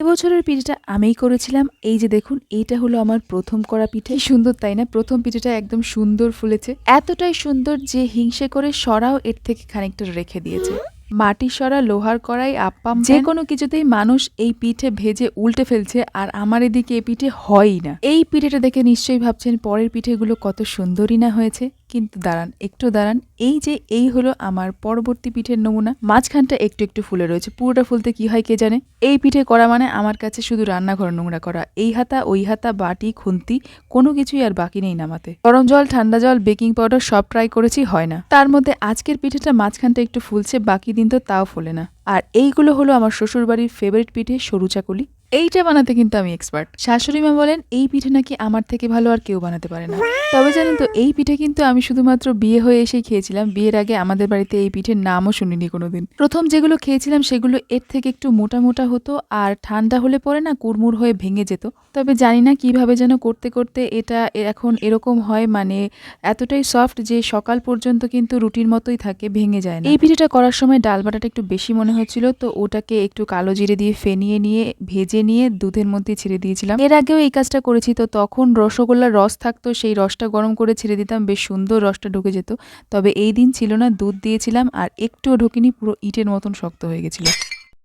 এবছরের পিঠেটা আমিই করেছিলাম। এই যে দেখুন, এইটা হলো আমার প্রথম করা পিঠে। সুন্দর, তাই না? প্রথম পিঠেটা একদম সুন্দর ফুলেছে। এতটাই সুন্দর যে হিংসে করে সরাও এর থেকে খানিকটা রেখে দিয়েছে। মাটি সরা, লোহার কড়াই, আপ্পাম যে কোনো কিছুতেই মানুষ এই পিঠে ভেজে উল্টে ফেলছে আর আমার এদিকে এই পিঠে হয়ই না। এই পিঠেটা দেখে নিশ্চয়ই ভাবছেন পরের পিঠেগুলো কত সুন্দরই না হয়েছে। কিন্তু দাঁড়ান, একটু দাঁড়ান। এই যে, এই হলো আমার পরবর্তী পিঠের নমুনা। মাঝখানটা একটু একটু ফুলে রয়েছে। পুরোটা ফুলতে কি হয় কে জানে? এই পিঠে করা মানে আমার কাছে শুধু রান্নাঘর নোংরা করা। এই হাতা, ওই হাতা, বাটি, খুন্তি, কোনো কিছুই আর বাকি নেই নামাতে। গরম জল, ঠান্ডা জল, বেকিং পাউডার সব ট্রাই করেছি, হয় না। তার মধ্যে আজকের পিঠেটা মাঝখানটা একটু ফুলছে, বাকি দিন তো তাও ফোলে না। আর এইগুলো হলো আমার শ্বশুরবাড়ির ফেভারিট পিঠে সরু চাকুলি। এইটা বানাতে কিন্তু আমি এক্সপার্ট শাশুড়ি মা বলেন এই পিঠে নাকি আমার থেকে ভালো আর কেউ বানাতে পারে না। তবে জানেন তো এই পিঠে কিন্তু আমি শুধুমাত্র বিয়ে হয়ে এসেই খেয়েছিলাম। বিয়ের আগে আমাদের বাড়িতে এই পিঠের নামও শুনিনি কোনোদিন। প্রথম যেগুলো খেয়েছিলাম সেগুলো এর থেকে একটু মোটা মোটা হতো আর ঠান্ডা হলে পরে না কুড়মুড় হয়ে ভেঙে যেত। তবে জানি না কীভাবে যেন করতে করতে এটা এখন এরকম হয় মানে এতটাই সফট যে সকাল পর্যন্ত কিন্তু রুটির মতোই থাকে ভেঙে যায় না। এই পিঠেটা করার সময় ডাল বাটাটা একটু বেশি মনে হচ্ছিল তো ওটাকে একটু কালো জিরে দিয়ে ফেনিয়ে নিয়ে ভেজে নিয়ে দুধের মধ্যে ছেড়ে দিয়েছিলাম। এর আগেও এই কাজটা করেছি তো তখন রসগোল্লার রস থাকতো, সেই রসটা গরম করে ছেড়ে দিতাম, বেশ সুন্দর রসটা ঢুকে যেত। তবে এই দিন ছিল না, দুধ দিয়েছিলাম আর একটুও ঢুকিনি, পুরো ইটের মতন শক্ত হয়ে গেছিল।